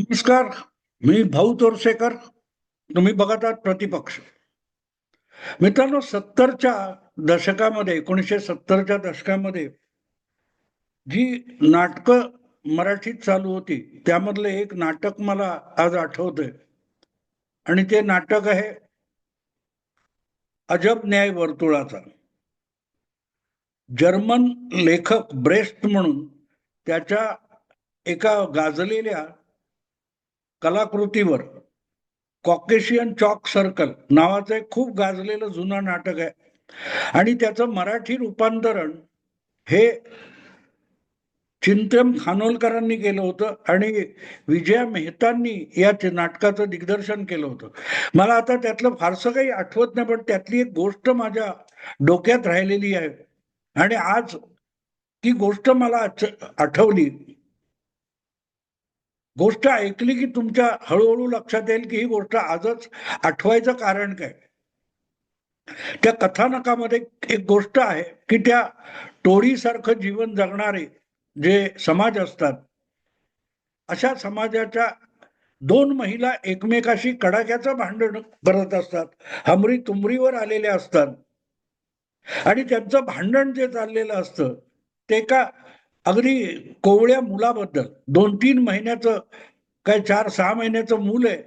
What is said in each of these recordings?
नमस्कार. मी भाऊ तोरसेकर तुम्ही बघत आहात प्रतिपक्ष. मित्रांनो सत्तरच्या दशकामध्ये एकोणीसशे सत्तरच्या दशकामध्ये जी नाटकं मराठीत चालू होती त्यामधलं एक नाटक मला आज आठवतंय. आणि ते नाटक आहे अजब न्याय वर्तुळाचा. जर्मन लेखक ब्रेस्ट म्हणून त्याच्या एका गाजलेल्या कलाकृतीवर कॉकेशियन चॉक सर्कल नावाचं एक खूप गाजलेलं जुनं नाटक आहे. आणि त्याचं मराठी रूपांतरण हे चिंतन खानोलकरांनी केलं होतं आणि विजया मेहतांनी या नाटकाचं दिग्दर्शन केलं होतं. मला आता त्यातलं फारसं काही आठवत नाही पण त्यातली एक गोष्ट माझ्या डोक्यात राहिलेली आहे. आणि आज ती गोष्ट मला आठवली. गोष्ट ऐकली की तुमच्या हळूहळू लक्षात येईल की ही गोष्ट आजच आठवायचं कारण काय? त्या कथानकामध्ये एक गोष्ट आहे की त्या टोळीसारखं जीवन जगणारे जे समाज असतात अशा समाजाच्या दोन महिला एकमेकाशी कडाक्याचं भांडण करत असतात हमरी तुमरीवर आलेल्या असतात आणि त्यांचं भांडण जे चाललेलं असतं ते का अगदी कोवळ्या मुलाबद्दल. दोन तीन महिन्याचं काय चार सहा महिन्याचं मूल आहे.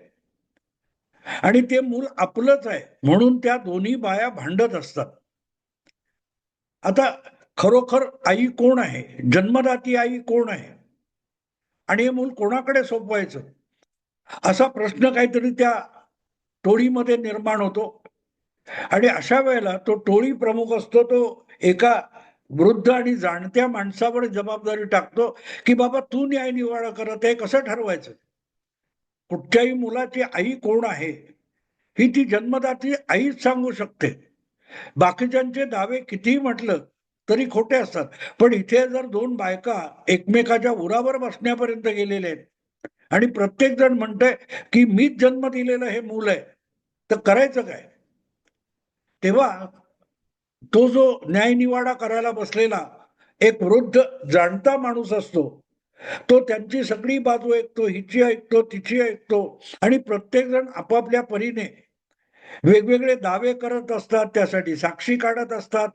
आणि ते मूल आपलंच आहे. म्हणून त्या दोन्ही बाया भांडत असतात. आता खरोखर आई कोण आहे? जन्मदाती आई कोण आहे? आणि हे मूल कोणाकडे सोपवायचं? असा प्रश्न काहीतरी त्या टोळीमध्ये निर्माण होतो. आणि अशा वेळेला तो टोळी प्रमुख असतो तो एका वृद्ध आणि जाणत्या माणसावर जबाबदारी टाकतो की बाबा तू न्याय निवाडा करत आहे कसं ठरवायचं? कुठच्याही मुलाची आई कोण आहे ही ती जन्मदाती आईच सांगू शकते. बाकीच्यांचे दावे कितीही म्हटलं तरी खोटे असतात. पण इथे जर दोन बायका एकमेकाच्या उरावर बसण्यापर्यंत गेलेले आहेत आणि प्रत्येक जण म्हणतंय की मीच जन्म दिलेलं हे मूल आहे तर करायचं काय? तेव्हा तो जो न्यायनिवाडा करायला बसलेला एक वृद्ध जाणता माणूस असतो तो त्यांची सगळी बाजू ऐकतो हिची ऐकतो तिची ऐकतो आणि प्रत्येक जण आपापल्या परीने वेगवेगळे दावे करत असतात त्यासाठी साक्षी काढत असतात.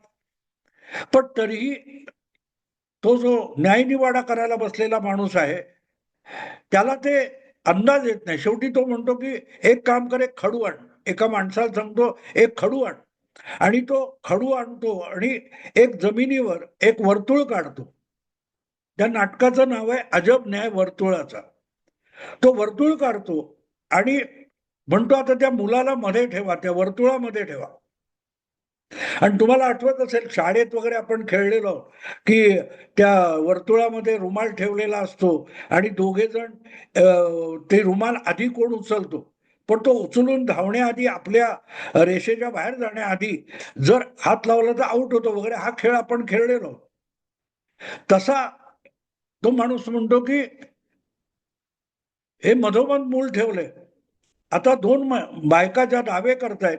पण तरीही तो जो न्यायनिवाडा करायला बसलेला माणूस आहे त्याला ते अंदाज येत नाही. शेवटी तो म्हणतो की एक काम करे खडू आण. एका माणसाला सांगतो एक खडू आण. आणि तो खडू आणतो आणि एक जमिनीवर एक वर्तुळ काढतो. त्या नाटकाचं नाव आहे अजब न्याय वर्तुळाचा. तो वर्तुळ काढतो आणि म्हणतो आता त्या मुलाला मध्ये ठेवा त्या वर्तुळामध्ये ठेवा. आणि तुम्हाला आठवत असेल शाळेत वगैरे आपण खेळलेलो की त्या वर्तुळामध्ये रुमाल ठेवलेला असतो आणि दोघे जण ते रुमाल आधी कोण उचलतो? पण तो उचलून धावण्याआधी आपल्या रेषेच्या बाहेर जाण्याआधी जर हात लावला तर आउट होतो वगैरे. हा खेळ आपण खेळलेलो. तसा तो माणूस म्हणतो की हे मधोमध मूल ठेवलंय. आता दोन बायका ज्या दावे करतायत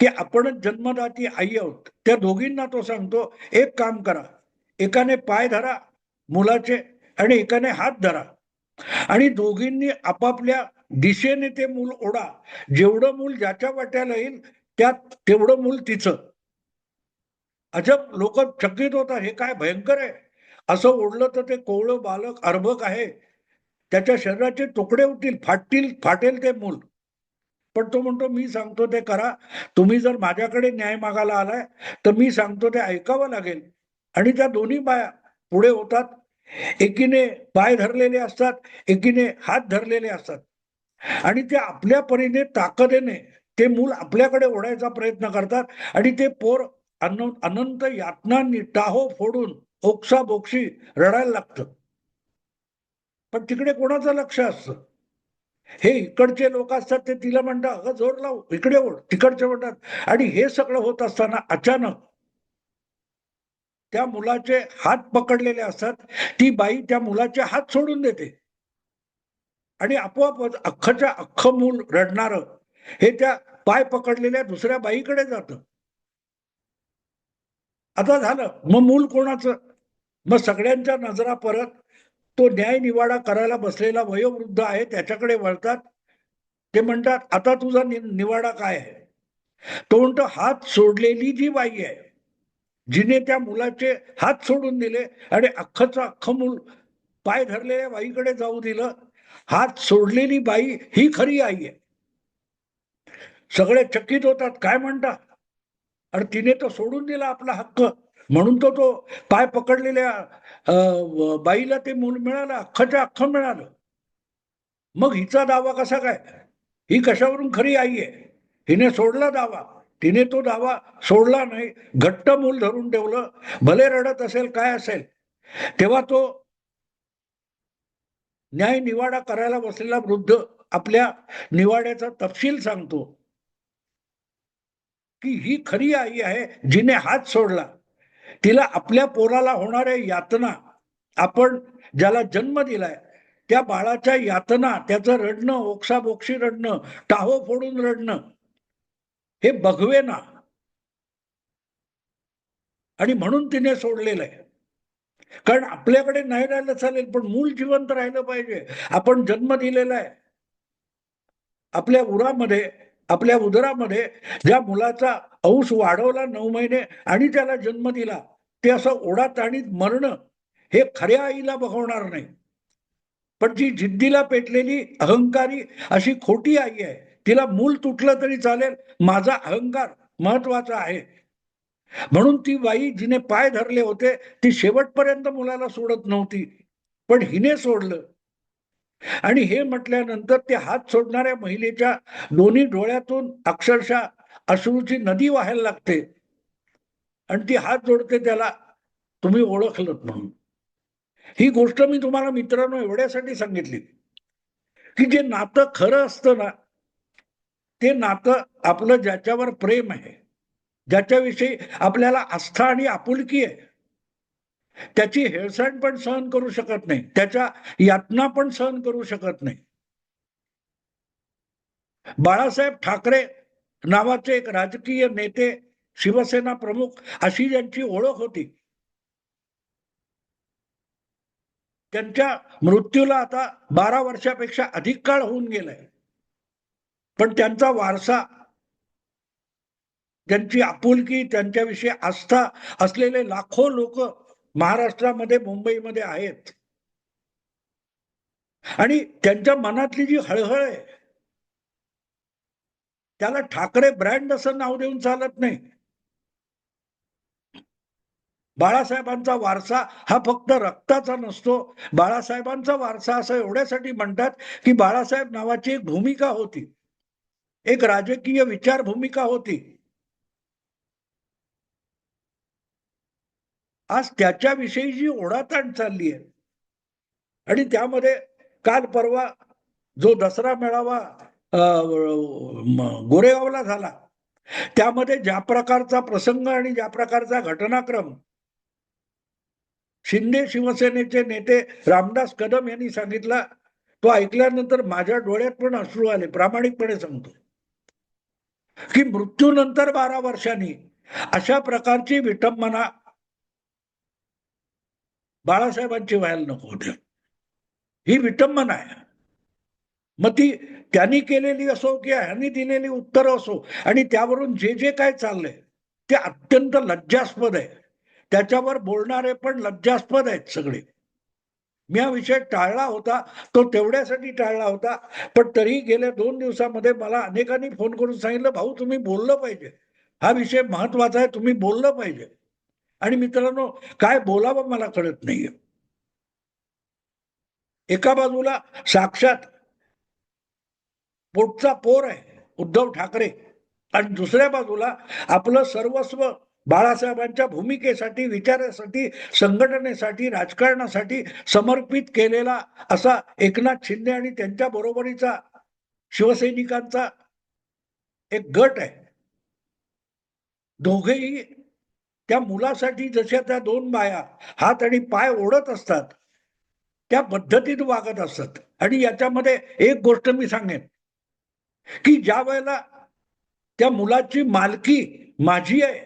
की आपणच जन्मदाती आई आहोत त्या दोघींना तो सांगतो एक काम करा. एकाने पाय धरा मुलाचे आणि एकाने हात धरा. आणि दोघींनी आपापल्या दिशेने ते मूल ओढा. जेवढं मूल ज्याच्या वाट्याला येईल त्यात तेवढं मूल तिचं. अजब लोक चकित होतात हे काय भयंकर आहे? असं ओढलं तर ते कोवळं बालक अर्भक आहे. त्याच्या शरीराचे तुकडे होतील फाटतील फाटेल ते मूल. पण तो म्हणतो मी सांगतो ते करा. तुम्ही जर माझ्याकडे न्याय मागायला आलाय तर मी सांगतो ते ऐकावं लागेल. आणि त्या दोन्ही बाया पुढे होतात. एकीने पाय धरलेले असतात एकीने हात धरलेले असतात. आणि ते आपल्या परीने ताकदीने ते मूल आपल्याकडे ओढायचा प्रयत्न करतात आणि ते पोर अन- अनंत यातनांनी टाहो फोडून ओक्सा बोक्षी रडायला लागतं. पण तिकडे कोणाचं लक्ष असतं? हे इकडचे लोक असतात ते तिला म्हणतात अगं जोर लाव इकडे ओढ तिकडचे म्हणतात आणि हे सगळं होत असताना अचानक त्या मुलाचे हात पकडलेले असतात. ती बाई त्या मुलाचे हात सोडून देते. आणि आपोआपच अख्खच्या अख्खं मूल रडणार हे त्या पाय पकडलेल्या दुसऱ्या बाईकडे जात. आता झालं. मग मूल कोणाचं? मग सगळ्यांच्या नजरा परत तो न्याय निवाडा करायला बसलेला वयोवृद्ध आहे त्याच्याकडे वळतात. ते म्हणतात आता तुझा नि- निवाडा काय आहे? तो म्हणतो हात सोडलेली जी बाई आहे जिने त्या मुलाचे हात सोडून दिले आणि अख्खचं अख्खं मूल पाय धरलेल्या बाईकडे जाऊ दिलं हात सोडलेली बाई ही खरी आई आहे. सगळे चकित होतात काय म्हणता? अरे तिने तो सोडून दिला आपला हक्क. म्हणून तो तो पाय पकडलेल्या बाईला ते मूल मिळालं अख्खच्या अख्ख मिळालं. मग हिचा दावा कसा काय? ही कशावरून खरी आई आहे? हिने सोडला दावा. तिने तो दावा सोडला नाही. घट्ट मूल धरून ठेवलं. भले रडत असेल काय असेल. तेव्हा तो न्याय निवाडा करायला बसलेला वृद्ध आपल्या निवाड्याचा तपशील सांगतो की ही खरी आई आहे जिने हात सोडला. तिला आपल्या पोराला होणाऱ्या यातना आपण ज्याला जन्म दिलाय त्या बाळाच्या यातना त्याचं रडणं ओक्साबोक्षी रडणं टाहो फोडून रडणं हे बघवे ना. आणि म्हणून तिने सोडलेलं आहे कारण आपल्याकडे नाही राहिलं चालेल पण मूल जिवंत राहिलं पाहिजे. आपण जन्म दिलेला आहे. आपल्या उरामध्ये आपल्या उदरामध्ये ज्या मुलाचा अंश वाढवला नऊ महिने आणि त्याला जन्म दिला ते असं ओढाताणीत मरण मरणं हे खऱ्या आईला बघवणार नाही. पण जी जिद्दीला पेटलेली अहंकारी अशी खोटी आई आहे तिला मूल तुटलं तरी चालेल. माझा अहंकार महत्त्वाचा आहे. म्हणून ती बाई जिने पाय धरले होते ती शेवटपर्यंत मुलाला सोडत नव्हती पण हिने सोडलं. आणि हे म्हटल्यानंतर ते हात सोडणाऱ्या महिलेच्या दोन्ही डोळ्यातून अक्षरशः अश्रूची नदी व्हायला लागते. आणि ती हात जोडते त्याला तुम्ही ओळखलं म्हणून. ही गोष्ट मी तुम्हाला मित्रांनो एवढ्यासाठी सांगितली की जे नातं खरं असतं ना ते नातं आपलं ज्याच्यावर प्रेम आहे ज्याच्याविषयी आपल्याला आस्था आणि आपुलकी आहे. त्याची हेळसांड पण सहन करू शकत नाही. त्याच्या यातना पण सहन करू शकत नाही. बाळासाहेब ठाकरे नावाचे एक राजकीय नेते शिवसेना प्रमुख अशी ज्यांची ओळख होती. त्यांच्या मृत्यूला आता बारा वर्षापेक्षा अधिक काळ होऊन गेलाय. पण त्यांचा वारसा त्यांची आपुलकी त्यांच्याविषयी आस्था असलेले लाखो लोक महाराष्ट्रामध्ये मुंबईमध्ये आहेत. आणि त्यांच्या मनातली जी हळहळ आहे त्याला ठाकरे ब्रँड असं नाव देऊन चालत नाही. बाळासाहेबांचा वारसा हा फक्त रक्ताचा नसतो. बाळासाहेबांचा वारसा असं एवढ्यासाठी म्हणतात की बाळासाहेब नावाची एक भूमिका होती. एक राजकीय विचार भूमिका होती. आज त्याच्याविषयी जी ओढाताण चालली आहे आणि त्यामध्ये काल परवा जो दसरा मेळावा गोरेगावला झाला त्यामध्ये ज्या प्रकारचा प्रसंग आणि ज्या प्रकारचा घटनाक्रम शिंदे शिवसेनेचे नेते रामदास कदम यांनी सांगितला तो ऐकल्यानंतर माझ्या डोळ्यात पण अश्रू आले प्रामाणिकपणे सांगतो की मृत्यूनंतर बारा वर्षांनी अशा प्रकारची विटंबना बाळासाहेबांची व्हायला नको होते. ही विटंबना आहे. मग ती त्यांनी केलेली असो किंवा ह्यांनी दिलेली उत्तर असो आणि त्यावरून जे जे काय चाललंय ते अत्यंत लज्जास्पद आहे. त्याच्यावर बोलणारे पण लज्जास्पद आहेत सगळे. मी हा विषय टाळला होता तो तेवढ्यासाठी टाळला होता पण तरी गेल्या दोन दिवसामध्ये मला अनेकांनी फोन करून सांगितलं भाऊ तुम्ही बोललं पाहिजे. हा विषय महत्त्वाचा आहे तुम्ही बोललं पाहिजे. आणि मित्रांनो काय बोलावं मला कळत नाहीये. एका बाजूला साक्षात पोटचा पोर आहे उद्धव ठाकरे आणि दुसऱ्या बाजूला आपलं सर्वस्व बाळासाहेबांच्या भूमिकेसाठी विचारासाठी संघटनेसाठी राजकारणासाठी समर्पित केलेला असा एकनाथ शिंदे आणि त्यांच्या बरोबरीचा शिवसैनिकांचा एक गट आहे. दोघेही त्या मुलासाठी जशा त्या दोन बाया हात आणि पाय ओढत असतात त्या पद्धतीत वागत असतात. आणि याच्यामध्ये एक गोष्ट मी सांगेन की ज्या वेळेला त्या मुलाची मालकी माझी आहे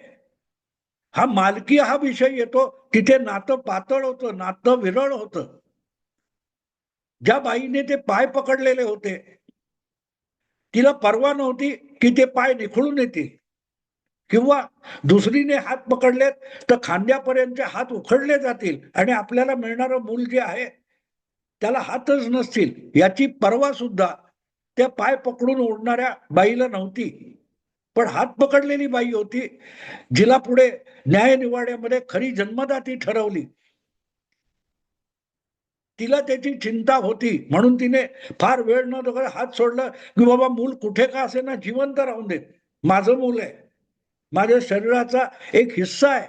हा मालकी हा विषय येतो तिथे नातं पातळ होतं नातं विरळ होतं. ज्या बाईने ते पाय पकडलेले होते तिला परवा नव्हती की ते पाय निखळून येतील. किंवा दुसरीने हात पकडलेत तर खांद्यापर्यंतचे हात उखडले जातील आणि आपल्याला मिळणारं मूल जे आहे त्याला हातच नसतील. याची पर्वा सुद्धा त्या पाय पकडून ओढणाऱ्या बाईला नव्हती. पण हात पकडलेली बाई होती जिला पुढे न्यायनिवाड्यामध्ये खरी जन्मदाती ठरवली. तिला त्याची चिंता होती म्हणून तिने फार वेळ न बघता हात सोडला की बाबा मूल कुठे का असे ना जिवंत राहून देत. माझं मूल आहे. माझ्या शरीराचा एक हिस्सा आहे.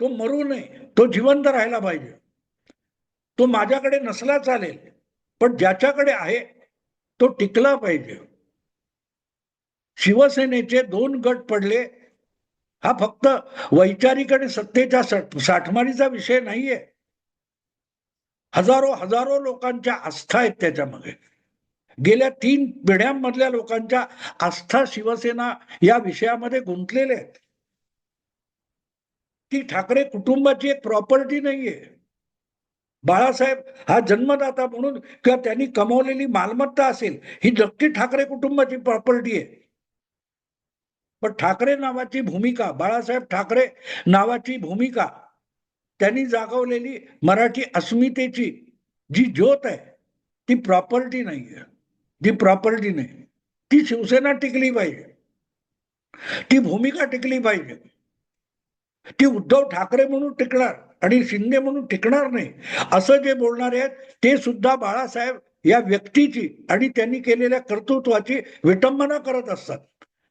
तो मरू नये. तो जिवंत राहायला पाहिजे. तो माझ्याकडे नसला चालेल पण ज्याच्याकडे आहे तो टिकला पाहिजे. शिवसेनेचे दोन गट पडले हा फक्त वैचारिक आणि सत्तेच्या साठमारीचा विषय नाहीये. हजारो हजारो लोकांच्या आस्था आहेत त्याच्यामध्ये. गेल्या तीन पिढ्यांमधल्या लोकांच्या आस्था शिवसेना या विषयामध्ये गुंतलेले आहेत. ती ठाकरे कुटुंबाची एक प्रॉपर्टी नाहीये. बाळासाहेब हा जन्मदाता म्हणून किंवा त्यांनी कमवलेली मालमत्ता असेल ही नक्की ठाकरे कुटुंबाची प्रॉपर्टी आहे. पण ठाकरे नावाची भूमिका बाळासाहेब ठाकरे नावाची भूमिका त्यांनी जागवलेली मराठी अस्मितेची जी ज्योत आहे ती प्रॉपर्टी नाहीये. ती प्रॉपर्टी नाही ती शिवसेना टिकली पाहिजे. ती भूमिका टिकली पाहिजे. ती उद्धव ठाकरे म्हणून टिकणार आणि शिंदे म्हणून टिकणार नाही असं जे बोलणारे आहेत ते सुद्धा बाळासाहेब या व्यक्तीची आणि त्यांनी केलेल्या कर्तृत्वाची विटंबना करत असतात.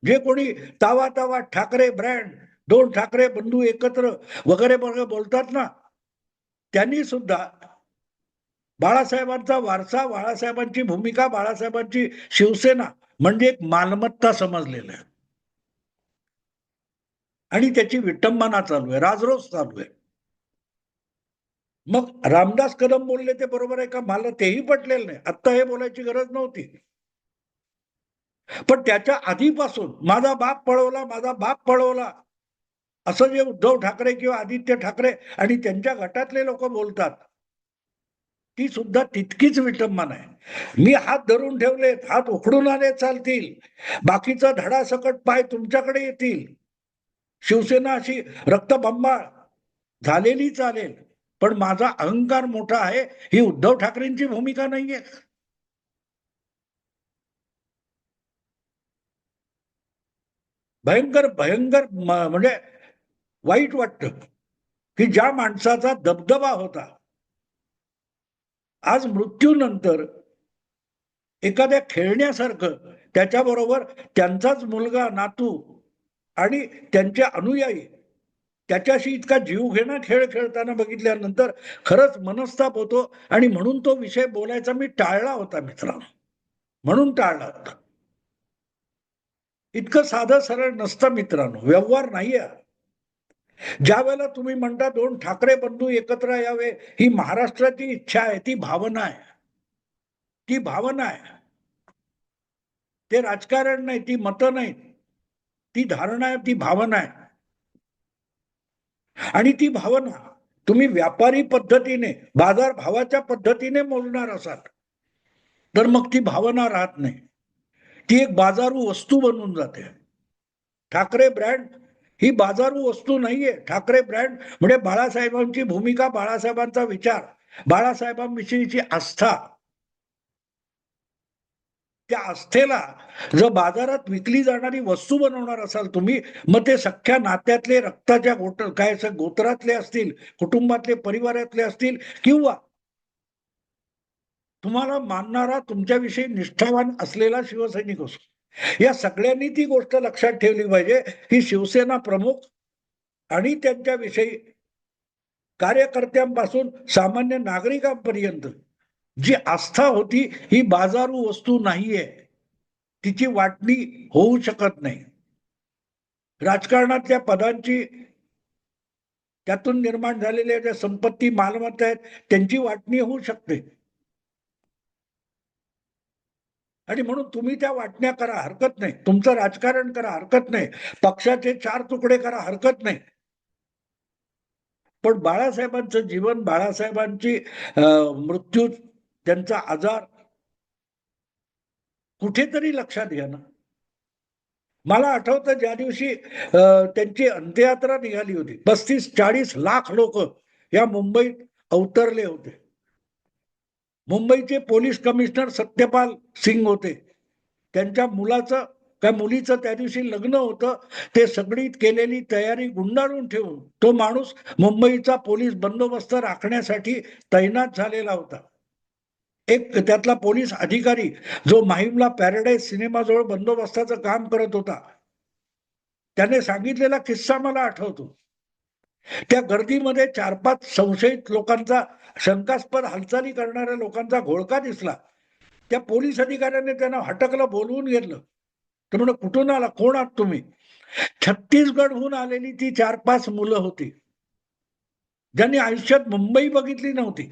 जे कोणी तावा तावा ठाकरे ब्रँड दोन ठाकरे बंधू एकत्र वगैरे वगैरे बोलतात ना त्यांनी सुद्धा बाळासाहेबांचा वारसा बाळासाहेबांची भूमिका बाळासाहेबांची शिवसेना म्हणजे एक मालमत्ता समजलेलं आहे. आणि त्याची विटंबना चालू आहे राजरोज चालू आहे. मग रामदास कदम बोलले ते बरोबर आहे का? मला तेही पटलेलं नाही. आत्ता हे बोलायची गरज नव्हती. पण त्याच्या आधीपासून माझा बाप पळवला माझा बाप पळवला. असं जे उद्धव ठाकरे किंवा आदित्य ठाकरे आणि त्यांच्या गटातले लोक बोलतात ती सुद्धा तितकीच विटंबना आहे. मी हात धरून ठेवलेत हात उखडून आले चालतील. बाकीचा धडासकट पाय तुमच्याकडे येतील. शिवसेना अशी रक्तबंबाळ. झालेली चालेल पण माझा अहंकार मोठा आहे ही उद्धव ठाकरेंची भूमिका नाहीये. भयंकर भयंकर म्हणजे वाईट वाटतं की ज्या माणसाचा दबदबा होता आज मृत्यूनंतर एखाद्या खेळण्यासारखं त्याच्याबरोबर त्यांचाच मुलगा नातू आणि त्यांचे अनुयायी त्याच्याशी इतका जीवघेणा खेळ खेळताना बघितल्यानंतर खरंच मनस्ताप होतो आणि म्हणून तो विषय बोलायचा मी टाळला होता मित्रांनो. म्हणून टाळला होता. इतकं साधं सरळ नसतं मित्रांनो. व्यवहार नाही आहे ज्या वेळेला तुम्ही म्हणता दोन ठाकरे बंधू एकत्र यावे ही महाराष्ट्राची इच्छा आहे ती भावना आहे. ती भावना आहे. ते राजकारण नाही ती मतं नाही. ती धारणा आहे ती भावना आहे. आणि ती भावना तुम्ही व्यापारी पद्धतीने बाजार भावाच्या पद्धतीने मोजणार असाल तर मग ती भावना राहत नाही. ती एक बाजारू वस्तू बनून जाते. ठाकरे ब्रँड ही बाजारू वस्तू नाहीये. ठाकरे ब्रँड म्हणजे बाळासाहेबांची भूमिका बाळासाहेबांचा विचार बाळासाहेबांविषयीची आस्था. त्या आस्थेला जर बाजारात विकली जाणारी वस्तू बनवणार असाल तुम्ही मग ते सख्या नात्यातले रक्ताच्या गोट काय गोत्रातले असतील कुटुंबातले परिवारातले असतील किंवा तुम्हाला मानणारा तुमच्याविषयी निष्ठावान असलेला शिवसैनिक असो. या सगळ्यांनी ती गोष्ट लक्षात ठेवली पाहिजे की शिवसेना प्रमुख आणि त्यांच्याविषयी कार्यकर्त्यांपासून सामान्य नागरिकांपर्यंत जी आस्था होती ही बाजारू वस्तू नाहीये तिची वाटणी होऊ शकत नाही. राजकारणातल्या पदांची त्यातून निर्माण झालेल्या ज्या संपत्ती मालमत्ता आहेत त्यांची वाटणी होऊ शकते. आणि म्हणून तुम्ही त्या वाटण्या करा हरकत नाही. तुमचं राजकारण करा हरकत नाही. पक्षाचे चार तुकडे करा हरकत नाही. पण बाळासाहेबांचं जीवन बाळासाहेबांची मृत्यू त्यांचा आजार कुठेतरी लक्षात घ्या ना. मला आठवतं ज्या दिवशी त्यांची अंत्ययात्रा निघाली होती. पस्तीस चाळीस लाख लोक या मुंबईत अवतरले होते. मुंबईचे पोलीस कमिशनर सत्यपाल सिंग होते. त्यांच्या मुलाचं काय मुलीचं त्या दिवशी लग्न होतं. ते सगळी केलेली तयारी गुंडाळून ठेवून तो माणूस मुंबईचा पोलीस बंदोबस्त राखण्यासाठी तैनात झालेला होता. एक त्यातला पोलीस अधिकारी जो माहीमला पॅराडाईज सिनेमाजवळ बंदोबस्ताचं काम करत होता. त्याने सांगितलेला किस्सा मला आठवतो. त्या गर्दीमध्ये चार पाच संशयित लोकांचा शंकास्पद हालचाली करणाऱ्या लोकांचा घोळका दिसला. त्या पोलीस अधिकाऱ्याने त्यांना हटकलं बोलवून घेतलं. तर म्हणून कुठून आला? कोण आहात तुम्ही? छत्तीसगडहून आलेली ती चार पाच मुलं होती. ज्यांनी आयुष्यात मुंबई बघितली नव्हती.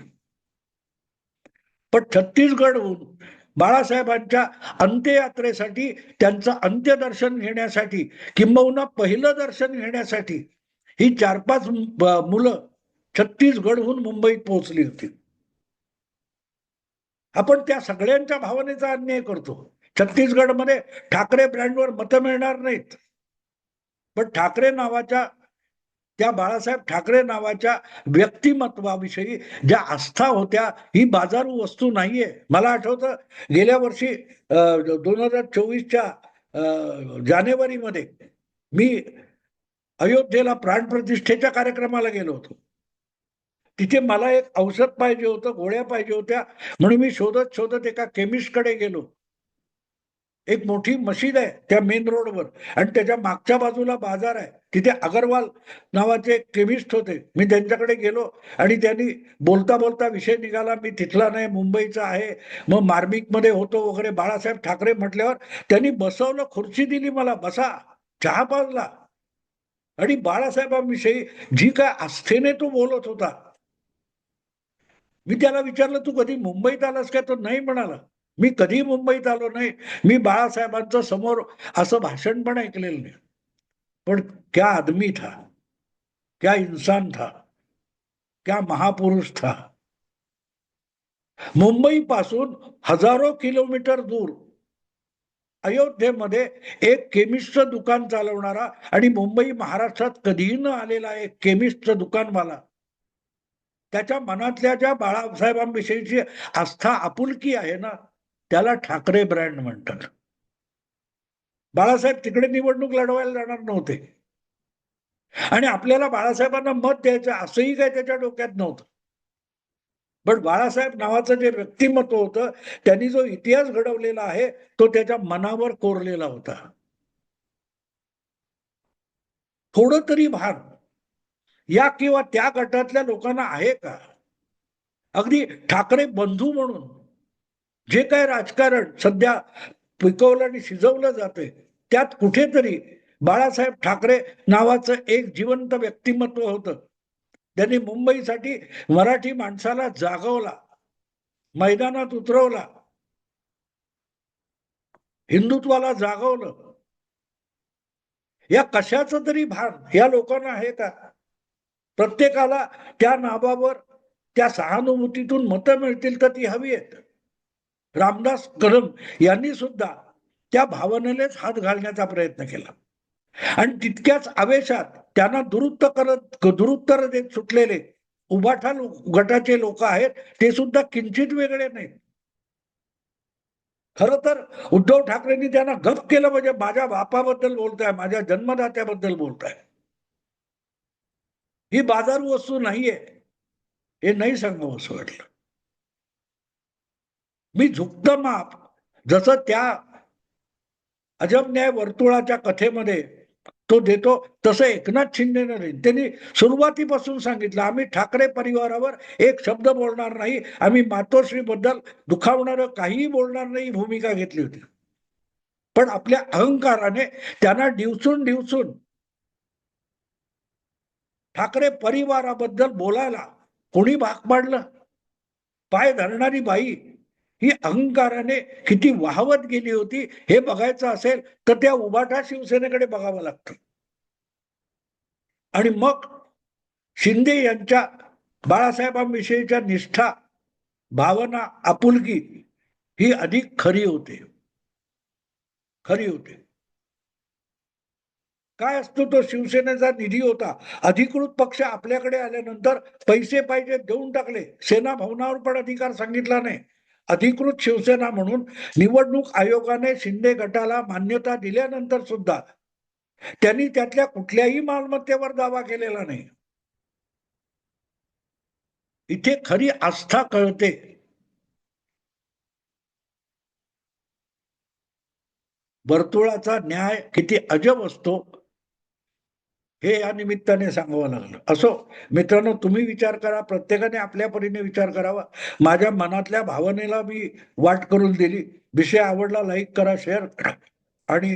पण छत्तीसगडहून बाळासाहेबांच्या अंत्ययात्रेसाठी त्यांचं अंत्यदर्शन घेण्यासाठी किंबहुना पहिलं दर्शन घेण्यासाठी ही चार पाच मुलं छत्तीसगडहून मुंबईत पोहोचली होती. आपण त्या सगळ्यांच्या भावनेचा अन्याय करतो. छत्तीसगडमध्ये ठाकरे ब्रँडवर मतं मिळणार नाहीत. पण ठाकरे नावाच्या त्या बाळासाहेब ठाकरे नावाच्या व्यक्तिमत्वाविषयी ज्या आस्था होत्या ही बाजारू वस्तू नाहीये. मला आठवतं गेल्या वर्षी दोन हजार चोवीसच्या जानेवारीमध्ये मी अयोध्येला प्राणप्रतिष्ठेच्या कार्यक्रमाला गेलो होतो. तिथे मला एक औषध पाहिजे होतं गोळ्या पाहिजे होत्या. म्हणून मी शोधत शोधत एका केमिस्टकडे गेलो. एक मोठी मशीद आहे त्या मेन रोडवर आणि त्याच्या मागच्या बाजूला बाजार आहे. तिथे अगरवाल नावाचे एक केमिस्ट होते. मी त्यांच्याकडे गेलो आणि त्यांनी बोलता बोलता विषय निघाला. मी तिथला नाही मुंबईचा आहे. मग मार्मिकमध्ये होतो वगैरे. बाळासाहेब ठाकरे म्हटल्यावर त्यांनी बसवलं खुर्ची दिली मला. बसा चहा पाजला. आणि बाळासाहेबांविषयी जी काय आस्थेने तो बोलत होता. मी त्याला विचारलं तू कधी मुंबईत आलास का? तो नाही म्हणाला. मी कधी मुंबईत आलो नाही? मी बाळासाहेबांचं समोर असं भाषण पण ऐकलेलं नाही. पण क्या आदमी था क्या इंसान था क्या महापुरुष था. मुंबई पासून हजारो किलोमीटर दूर अयोध्येमध्ये एक केमिस्टचं दुकान चालवणारा आणि मुंबई महाराष्ट्रात कधीही न आलेला एक केमिस्टचं दुकानवाला त्याच्या मनातल्या ज्या बाळासाहेबांविषयीची आस्था आपुलकी आहे ना त्याला ठाकरे ब्रँड म्हणतात. बाळासाहेब तिकडे निवडणूक लढवायला जाणार नव्हते. आणि आपल्याला बाळासाहेबांना मत द्यायचं असंही काय त्याच्या डोक्यात नव्हतं. पण बाळासाहेब नावाचं जे व्यक्तिमत्व होतं त्यांनी जो इतिहास घडवलेला आहे तो त्याच्या मनावर कोरलेला होता. थोडं तरी भान या किंवा त्या गटातल्या लोकांना आहे का? अगदी ठाकरे बंधू म्हणून जे काय राजकारण सध्या पिकवलं आणि शिजवलं जाते त्यात कुठेतरी बाळासाहेब ठाकरे नावाचं एक जिवंत व्यक्तिमत्व होतं. त्यांनी मुंबईसाठी मराठी माणसाला जागवला मैदानात उतरवला हिंदुत्वाला जागवलं. या कशाचं तरी भान या लोकांना आहे का? प्रत्येकाला त्या नावावर त्या सहानुभूतीतून मतं मिळतील तर ती हवी आहेत. रामदास कदम यांनी सुद्धा त्या भावनेलेच हात घालण्याचा प्रयत्न केला. आणि तितक्याच आवेशात त्यांना दुरुस्त करत दुरुत्तर देत सुटलेले. उभाठा गटाचे लोक आहेत ते सुद्धा किंचित वेगळे नाहीत. खर तर उद्धव ठाकरेंनी त्यांना गप केलं म्हणजे माझ्या बापाबद्दल बोलताय माझ्या जन्मदात्याबद्दल बोलताय. ही बाजारू वस्तू नाहीये. हे नाही सांगावं असं वाटलं. मी झुकत माप. जसं त्या अजब न्याय वर्तुळाच्या कथेमध्ये तो देतो तसं एकनाथ शिंदेने नाही त्यांनी सुरुवातीपासून सांगितलं आम्ही ठाकरे परिवारावर एक शब्द बोलणार नाही आम्ही मातोश्री बद्दल दुखावणारं काहीही बोलणार नाही भूमिका घेतली होती. पण आपल्या अहंकाराने त्यांना डिवचून डिवचून ठाकरे परिवाराबद्दल बोलायला कोणी भाग पाडलं? पाय धरणारी बाई ही अहंकाराने किती वाहवत गेली होती हे बघायचं असेल तर त्या उभाटा शिवसेनेकडे बघावं लागतं. आणि मग शिंदे यांच्या बाळासाहेबांविषयीच्या निष्ठा भावना आपुलकी ही अधिक खरी होते. खरी होते. काय असतो तो शिवसेनेचा निधी होता? अधिकृत पक्ष आपल्याकडे आल्यानंतर पैसे पाहिजे देऊन टाकले. सेना भवनावर पण अधिकार सांगितला नाही. अधिकृत शिवसेना म्हणून निवडणूक आयोगाने शिंदे गटाला मान्यता दिल्यानंतर सुद्धा त्यांनी त्यातल्या कुठल्याही मालमत्तेवर दावा केलेला नाही. इथे खरी आस्था कळते. वर्तुळाचा न्याय किती अजब असतो हे या निमित्ताने सांगावं लागलं. असो मित्रांनो तुम्ही विचार करा प्रत्येकाने आपल्या परीने विचार करावा. माझ्या मनातल्या भावनेला मी वाट करून दिली. विषय आवडला लाईक करा शेअर करा. आणि